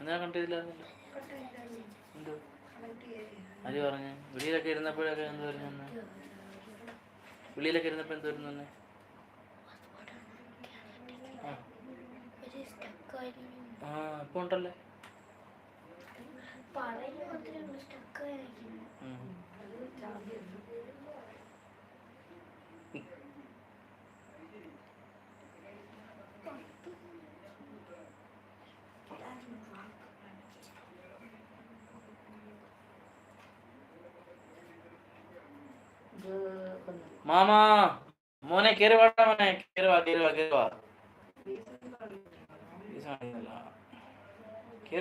ഞാൻ കണ്ടില്ല? എന്തോ? ആര് പറഞ്ഞു? വെളിയിലൊക്കെ ഇരുന്നപ്പോഴൊക്കെ എന്ത് പറഞ്ഞു അന്ന്? വെളിയിലൊക്കെ ഇരുന്നപ്പോൾ എന്ത് വരുന്നു? ആ. ഇപ്പൊ ഉണ്ടല്ലേ? പറയുന്ന മാമാ മോനെ വാടാ മോനെ. കേറി വാ കേറി വാ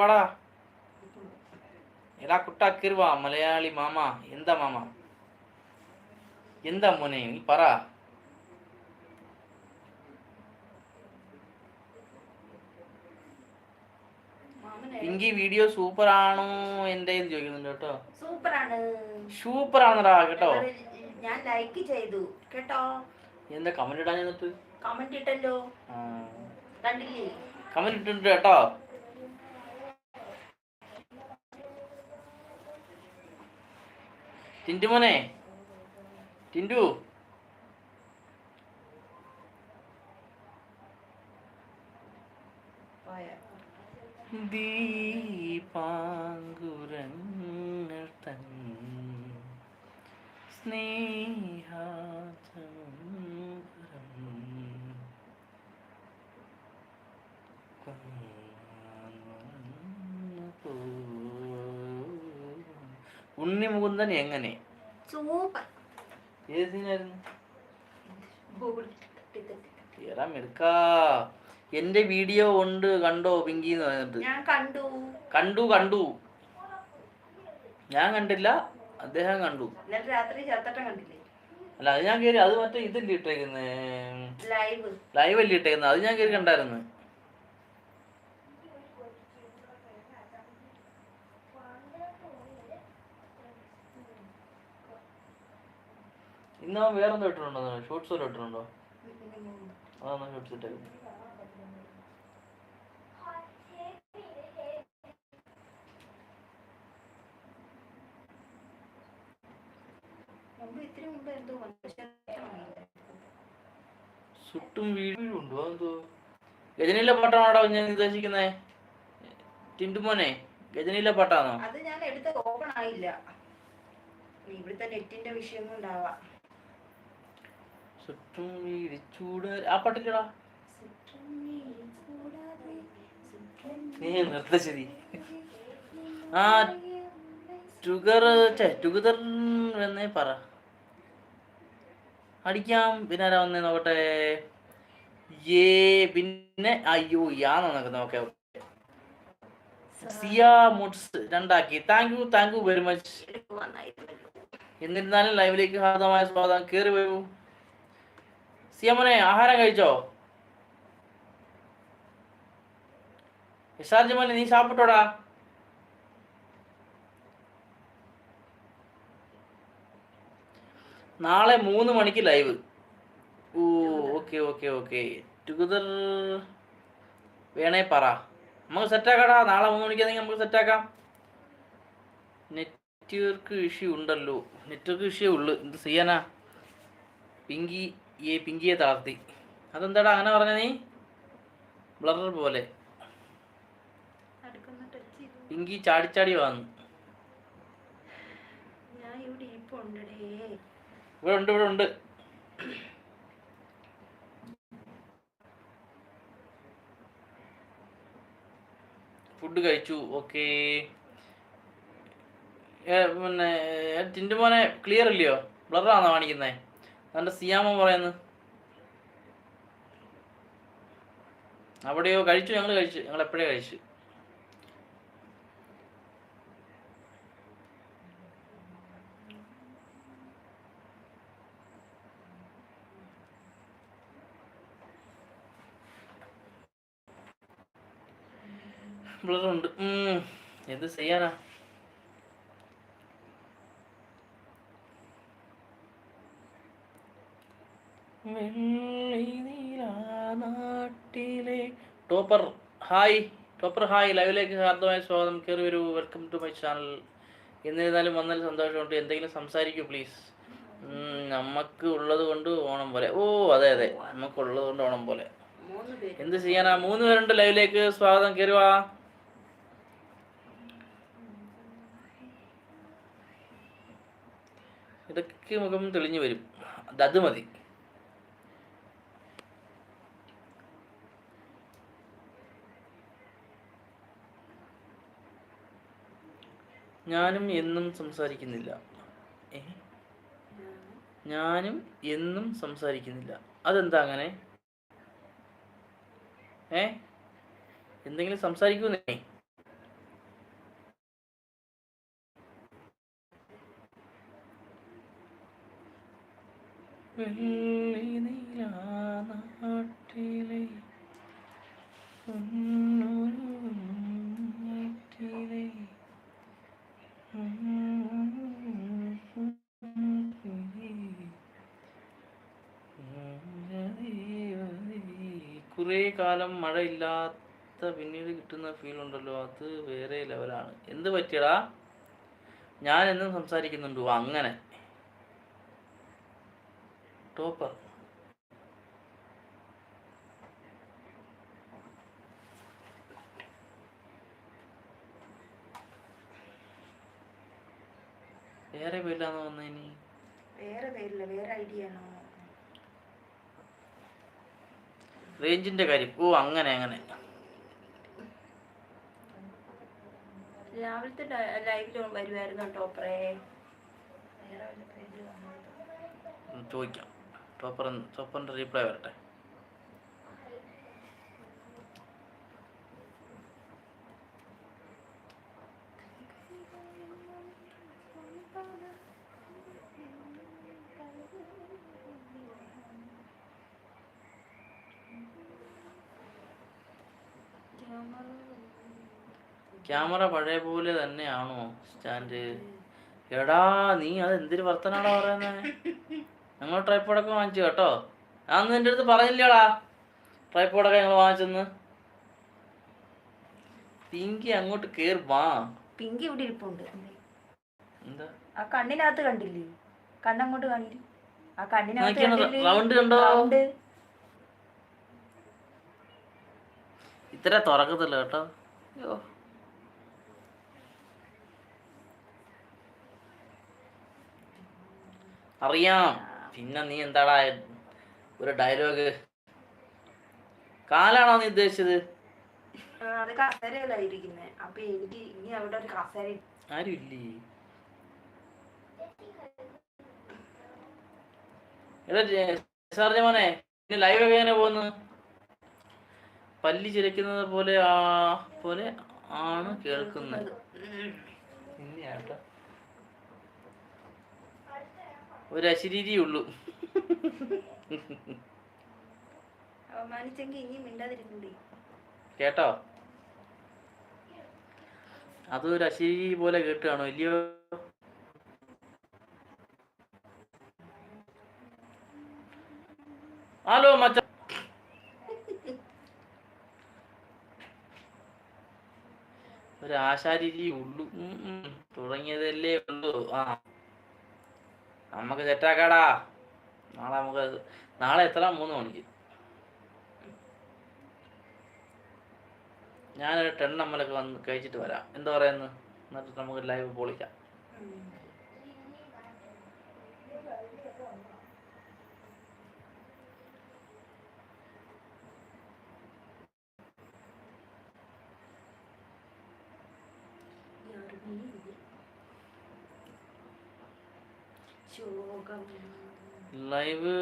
വാടാ എടാ കുട്ടാ കേറി വാ മലയാളി മാമ. എന്താ മാമ? എന്താ മോനെ? നീ പറ. പിങ്കി വീഡിയോ സൂപ്പർ ആണോ എന്റെ ചോദിക്കുന്നുണ്ട് കേട്ടോ. സൂപ്പറാണ്. സൂപ്പർ ആണെടാ കേട്ടോ ഞാൻ ലൈക്ക് ചെയ്തു. കേട്ടോ? എന്താ കമന്റ് ഇടാൻ എന്നിട്ട് കമന്റ് ഇട്ടല്ലോ. കണ്ടില്ലേ? കമന്റ് ഇട്ടിട്ടുണ്ട് കേട്ടോ. ടിന്റു മോനെ. ടിന്റു പോയ? ഉണ്ണിമുകുന്ദൻ എങ്ങനെ? സൂപ്പർ. ഏത് സീനായിരുന്നു മെടുക്കാ. എന്റെ വീഡിയോ ഉണ്ട് കണ്ടോ പിങ്കി എന്ന് പറഞ്ഞിട്ട് കണ്ടു കണ്ടു. ഞാൻ കണ്ടില്ല. അദ്ദേഹം കണ്ടു. രാത്രി കണ്ടില്ലേ? അല്ല അത് ഞാൻ കയറി അത് മറ്റേ ഇതല്ലേ ഇട്ടേക്കുന്നേ? ലൈവ്. അല്ലേ ഇട്ടേക്കുന്നത് അത് ഞാൻ കയറി കണ്ടായിരുന്നു. ഇന്ന് വേറെന്തോ ഇട്ടിട്ടുണ്ടോ? ഷോർട്സ് വല്ലതും ഇട്ടിട്ടുണ്ടോ? അതാണോ ഷോർട്സ് ഇട്ടേക്കുന്നത് മുമ്പ് ഇത്തിരി മുമ്പ് എന്തോ. സുട്ടും വീടും ഉണ്ടോ? എന്തോ? ഗജനിയിലെ പാട്ടാണോടാ ഞാൻ ഉദ്ദേശിക്കുന്നേ? ടിന്റു മോനെ ഗജനിയിലെ പാട്ടാണോ? അത് ഞാൻ എടുത്ത് ഓപ്പൺ ആയില്ല. ഇവിടുത്തെ നെറ്റിന്റെ വിഷയമൊന്നും ഉണ്ടാവാം. സുട്ടും വീടിച്ചൂട് ആ പാട്ടില്ലടാ. നീ നിർത്ത ശരി. ആ ടുഗർ ടുഗദർ എന്നേ പറ. അടിക്കാം പിന്നെ ആരാ വന്നേ നോക്കട്ടെ? ഏ പിന്നെ അയ്യോ യാന്ന് നോക്കുന്നത് ഓക്കെ സിയ മുട്സ് രണ്ടാക്കി. Thank you thank you very much. എന്നിരുന്നാലും ലൈവിലേക്ക് ഹാർദമായ സ്വാഗതം. കയറി വരൂ. സിയമോനെ ആഹാരം കഴിച്ചോ? ജമാലെ നീ സാപ്പിട്ടോടാ നാളെ മൂന്ന് മണിക്ക് live. Oh okay okay okay. Together വേണേ പറ. നമുക്ക് സെറ്റാക്കാടാ നാളെ മൂന്ന് മണിക്ക് നമുക്ക് സെറ്റാക്കാം നെറ്റ്വർക്ക് ഇഷ്യൂ ഉണ്ടല്ലോ. നെറ്റ്വർക്ക് ഇഷ്യൂ ഉള്ളു. എന്ത് ചെയ്യാനാ? പിങ്കി ഏ പിങ്കിയെ താഴ്ത്തി അതെന്താടാ അങ്ങനെ പറഞ്ഞ നീ? ബ്ലറർ പോലെ. പിങ്കി ചാടിച്ചാടി വന്നു. ഞാൻ ഇവിടെ ഇരിപ്പുണ്ടടേ ഇവിടെ ഉണ്ട് ഇവിടെ ഉണ്ട്. ഫുഡ് കഴിച്ചു ഓക്കെ പിന്നെ ടിന്റെ മോനെ ക്ലിയർ ഇല്ലയോ? ബ്ലറാണോ കാണിക്കുന്നേ? അതിന്റെ സിയാമ പറയുന്നത് അവിടെയോ? കഴിച്ചു ഞങ്ങൾ കഴിച്ചു ഞങ്ങൾ എപ്പോഴേ കഴിച്ചു? ഉം. എന്ത് ചെയ്യാനാ? വെള്ളി നാട്ടിലെ ടോപ്പർ. ഹായ്. Topper hi. ലൈവിലേക്ക് ഹാർദമായ സ്വാഗതം. കയറി വരൂ. Welcome to my channel. എന്നിരുന്നാലും വന്നാൽ സന്തോഷമുണ്ട്. എന്തെങ്കിലും സംസാരിക്കൂ പ്ലീസ്. നമുക്ക് ഉള്ളത് കൊണ്ട് ഓണം പോലെ. ഓ അതെ അതെ. നമുക്ക് ഉള്ളത് കൊണ്ട് ഓണം പോലെ. എന്ത് ചെയ്യാനാ? മൂന്ന് പേരുണ്ട് ലൈവിലേക്ക്. സ്വാഗതം. കയറി ഇടയ്ക്ക് മുഖം തെളിഞ്ഞു വരും. അത് മതി. ഞാനും എന്നും സംസാരിക്കുന്നില്ല. ഞാനും എന്നും സംസാരിക്കുന്നില്ല. അതെന്താ അങ്ങനെ? ഏ? എന്തെങ്കിലും സംസാരിക്കുന്നേ വെള്ളി നീലാനാട്ടിലെ പൊന്നൊരു നാട്ടിലെ കുറേ കാലം മഴയില്ലാത്ത പിന്നീട് കിട്ടുന്ന ഫീൽ ഉണ്ടല്ലോ അത് വേറെ ലെവലാണ് എന്ത് പറ്റിയടാ? ഞാൻ എന്നും സംസാരിക്കുന്നുണ്ടോ അങ്ങനെ. ടോപ്പർ വേറെ പേരിലാന്ന് വന്നേനി വേറെ പേരില്ല വേറെ ഐഡിയ ആണോ? റേഞ്ചിന്റെ കാര്യം. ഓ അങ്ങനെ അങ്ങനെ. രാവിലത്തെ ലൈവിൽ വരുമായിരുന്നു ടോപ്പറേ? വേറെ വല്ല പേര് വന്നോ? ഉം, ചോദിക്കാം. ടോപ്പർ ടോപ്പറിന്റെ റീപ്ലൈ വരട്ടെ. ക്യാമറ പഴയ പോലെ തന്നെയാണോ സ്റ്റാൻഡ്? എടാ നീ അത് എന്തൊരു വർത്തനാടാ പറയുന്നത് ഞങ്ങൾ ട്രൈപ്പോഡൊക്കെ വാങ്ങിച്ചു കേട്ടോ. ഞാൻ നിന്റെ അടുത്ത് പറഞ്ഞില്ലടാ. ട്രൈപ്പോഡൊക്കെ ഞങ്ങൾ വാങ്ങിച്ചെന്ന്. പിങ്കി അങ്ങോട്ട് കേറി വാ. പിങ്കി ഇവിടെ ഇരിപ്പുണ്ട്. എന്താ? ആ കണ്ണിനകത്ത് കണ്ടില്ലേ? കണ്ണങ്ങോട്ട് കാണില്ല ആ കണ്ണിനകത്ത് റൗണ്ട് കണ്ടോ? ഇത്ര തുറക്കത്തില്ല കേട്ടോ. അയ്യോ അറിയാം. പിന്നെ നീ എന്താടാ ഒരു ഡയലോഗ് കാലാണോ നീ ഉദ്ദേശിച്ചത്? അത് കസേരയിലായിരിക്കുന്നേ അപ്പൊ എനിക്ക് ഇനി അവിടെ ഒരു കസേര ആരും ഇല്ലേ? സാറിന്റെ മോനെ ലൈവ് എങ്ങനെ പോകുന്നു? പല്ലി ചിരക്കുന്നത് പോലെ ആ പോലെ ആണ് കേൾക്കുന്നത്. ഉം. ഒരു അശരീരി ഉള്ളു. അവമാനിച്ചെങ്കിൽ ഇനി മിണ്ടാതിരുന്നൂടി കേട്ടോ? അത് ഒരു അശരീരി പോലെ കേട്ടുകയാണോ ഇല്ലയോ? ഹലോ മച്ച. ഒരു ആശാരീരി ഉള്ളു. തുടങ്ങിയതല്ലേ ഉള്ളൂ. ആ. നമുക്ക് സെറ്റാക്കാടാ നാളെ നമുക്ക് നാളെ എത്ര? മൂന്ന് മണിക്ക്. ഞാനൊരു ടെൻ അമ്മലൊക്കെ വന്ന് കഴിച്ചിട്ട് വരാം. എന്താ പറയുന്നു? എന്നിട്ട് നമുക്ക് ലൈവ് പൊളിക്കാം. ലൈവ്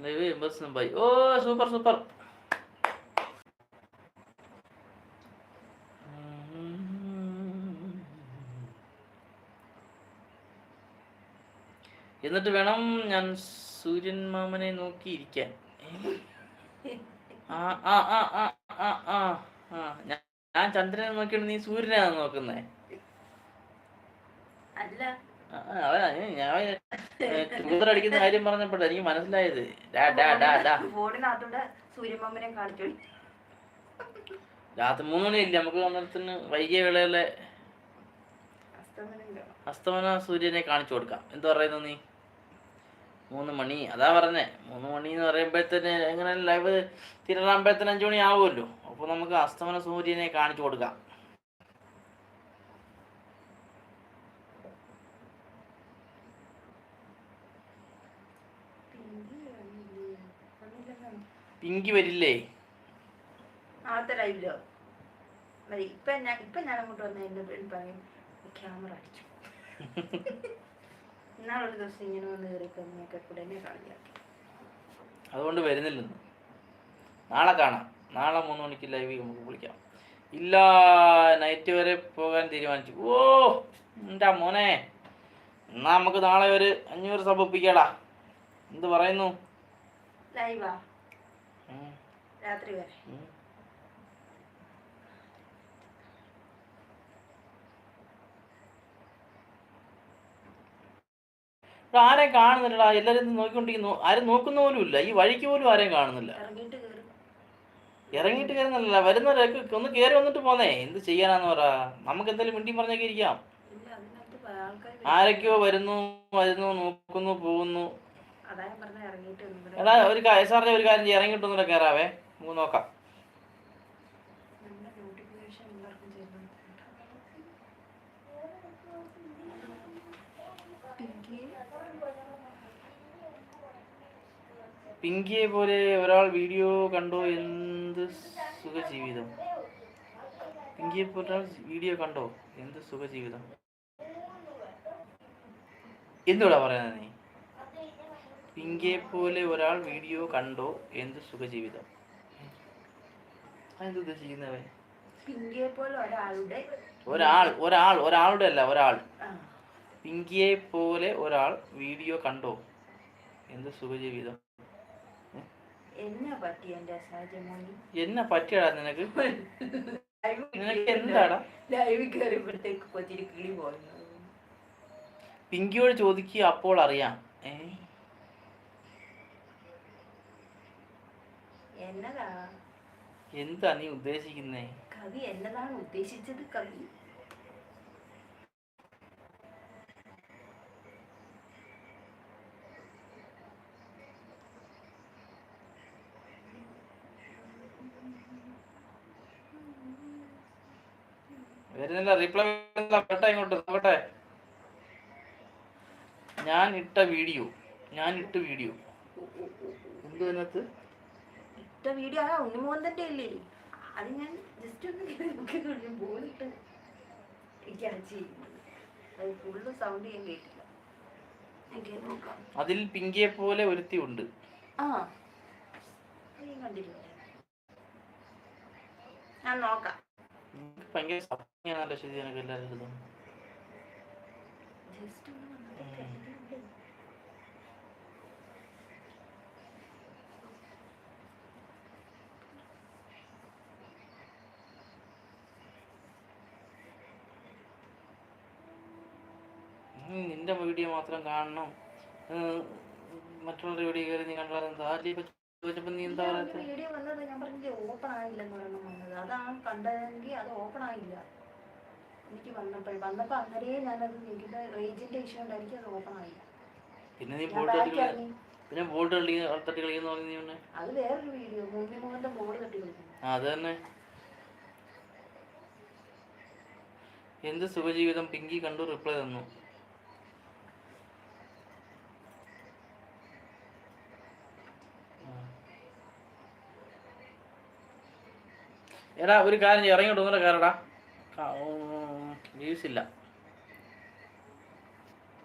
ലൈവ് എൺപത് ബൈ ഓ സൂപ്പർ സൂപ്പർ എന്നിട്ട് വേണം ഞാൻ സൂര്യൻ മാമനെ നോക്കി ഇരിക്കാൻ ഏ? ആ ആ ആ ആ ആ ആ ആ. ഞാൻ- ചന്ദ്രനെ നോക്കിയാണ് നീ സൂര്യനെയാണ് നോക്കുന്നേ? അല്ല ചൂതറടിക്കുന്ന കാര്യം പറഞ്ഞപ്പോ എനിക്ക് മനസ്സിലായത്. രാത്രി മൂന്ന് മണിയില്ല? നമുക്ക് അന്നേരത്തിന് വൈകിയ വേളയിലെ അസ്തമനം സൂര്യനെ കാണിച്ചു കൊടുക്കാം. എന്ത് പറയുന്നു നീ? മൂന്ന് മണി. അതാ പറഞ്ഞേ. മൂന്ന് മണി എന്ന് പറയുമ്പോഴത്തേന് എങ്ങനെ ലൈവ് തിരുവനന്തപുരത്തിന് അഞ്ചു മണി ആവുമല്ലോ. അപ്പോൾ നമുക്ക് അസ്തമന സൂര്യനെ കാണിച്ചു കൊടുക്കാം. പിങ്കി വരില്ലേ? ആദ്യത്തെ ലൈവിലോ മതി ഇപ്പൊ ഞാൻ ഇപ്പൊ ഞാൻ അങ്ങോട്ട് വന്ന ഫ്രണ്ട് പറയും ക്യാമറ അടിച്ചു. ഇന്നാളൊരു ദിവസം ഇങ്ങനെ വന്ന് കയറിയൊക്കെ കൂടെ എന്നെ കളിയാക്കി. അതുകൊണ്ട് വരുന്നില്ലെന്ന്. നാളെ കാണാം. നാളെ മൂന്ന് മണിക്ക് ലൈവ് നമുക്ക് വിളിക്കാം. ഇല്ല നൈറ്റ് വരെ പോകാൻ തീരുമാനിച്ചു. ഓ എന്റെ മോനെ? എന്നാ നമുക്ക് നാളെ ഒരു അഞ്ഞൂറ് സബ് ഒപ്പിക്കാടാ. എന്ത് പറയുന്നു? ലൈവാ രാത്രി വരെ. ആരെയും കാണുന്നില്ലടാ. എല്ലാരും നോക്കിക്കൊണ്ടിരിക്കുന്നു. ആരും നോക്കുന്ന പോലും ഇല്ല. ഈ വഴിക്ക് പോലും ആരെയും കാണുന്നില്ല. ഇറങ്ങിയിട്ട് കയറും ഇറങ്ങിയിട്ട് കയറുന്നില്ല വരുന്നവരൊക്കെ ഒന്ന് കയറി വന്നിട്ട് പോന്നേ. എന്ത് ചെയ്യാനാന്ന് പറ. നമുക്ക് എന്തായാലും മിണ്ടി പറഞ്ഞൊക്കെ ഇരിക്കാം. ഇല്ല അതിനകത്ത് ആൾക്കാർ ആരൊക്കെയോ വരുന്നു വരുന്നു നോക്കുന്നു പോകുന്നു. എടാ ഒരു എസ് ആറിന്റെ ഒരു കാര്യം ചെയ്യാം. ഇറങ്ങിയിട്ടൊന്നുകൂടെ കയറാവേ നമുക്ക് നോക്കാം പിങ്കിയെ പോലെ ഒരാൾ വീഡിയോ കണ്ടോ എന്ത് സുഖജീവിതം? പിങ്കിയെ പോലെ ഒരാൾ വീഡിയോ കണ്ടോ എന്ത് സുഖജീവിതം? എന്തുകൂടാ പറയുന്നത് നീ? പിങ്കിയെ പോലെ ഒരാൾ വീഡിയോ കണ്ടോ എന്ത് സുഖജീവിതം? അതെന്ത് ഉദ്ദേശിക്കുന്നവേ പിങ്കിയെ പോലെ ഒരാളുടെ ഒരാൾ ഒരാൾ ഒരാളുടെ അല്ല ഒരാൾ. പിങ്കിയെ പോലെ ഒരാൾ വീഡിയോ കണ്ടോ? എന്ത് സുഖജീവിതം. എന്നെ പറ്റിയടാ നിനക്ക്. നിനക്ക് എന്താടാ? പിങ്കിയോട് ചോദിക്കുക അപ്പോൾ അറിയാം. ഏ? എന്നതാ? എന്താ നീ ഉദ്ദേശിക്കുന്നേ? കവി എന്നതാണ് ഉദ്ദേശിച്ചത് കവി. വരുന്നില്ല റിപ്ലൈ ഇങ്ങോട്ട് നോക്കട്ടെ ഞാൻ ഇട്ട വീഡിയോ ഞാൻ ഇട്ട വീഡിയോ എന്ത് അതിനകത്ത് ഇട്ട വീഡിയോ ആ ഉണ്ണിമോന്തന്റെ അല്ലേ അത് ഞാൻ ജസ്റ്റ് ഒന്ന് പോയിട്ട് അത് ഫുള്ള് സൗണ്ട് ഞാൻ കേട്ടില്ല. അതിൽ പിങ്കിയെ പോലെ ഒരുത്തി ഉണ്ട്. ആ. ഞാൻ നോക്കാം. ഭയങ്കര സത്യാണല്ലോ ശരി എനിക്ക് എല്ലാവരും ജസ്റ്റ് ഒന്ന് നിന്റെ വീഡിയോ മാത്രം കാണണം. മറ്റുള്ളവരുടെ മറ്റുള്ള വീഡിയോ കയറി നീ കണ്ടാൽ എന്താ? ചോദിച്ചപ്പോ നീ എന്താ ഇല്ല, പറയാ ഒരു വീഡിയോ വന്നത് ഞാൻ പറഞ്ഞില്ലേ ഓപ്പൺ ആയില്ലെന്ന് ഒരെണ്ണം വന്നത്. അതാണ് കണ്ടതെങ്കിൽ അത് ഓപ്പൺ ആയില്ല. എനിക്ക് വന്നപ്പോൾ വന്നപ്പോൾ അന്നേരേ ഞാനത് എനിക്കിന്റെ റേഞ്ചിന്റെ ഇഷ്യൂ ഉണ്ടായിരിക്കും അത് ഓപ്പൺ ആയില്ല. പിന്നെ നീ ഇറങ്ങി പിന്നെ കളി തട്ടി കളിക്കുന്ന പറഞ്ഞു അത് വേറൊരു വീഡിയോ തട്ടി കളിക്കുന്നു. ആ അത് തന്നെ. എന്ത് സുഖജീവിതം? പിങ്കി കണ്ടു റിപ്ലൈ തന്നു. എടാ ഒരു കാര്യം ഇറങ്ങി ഇറങ്ങിയിട്ട് കാരടാ വ്യൂസ് ഇല്ല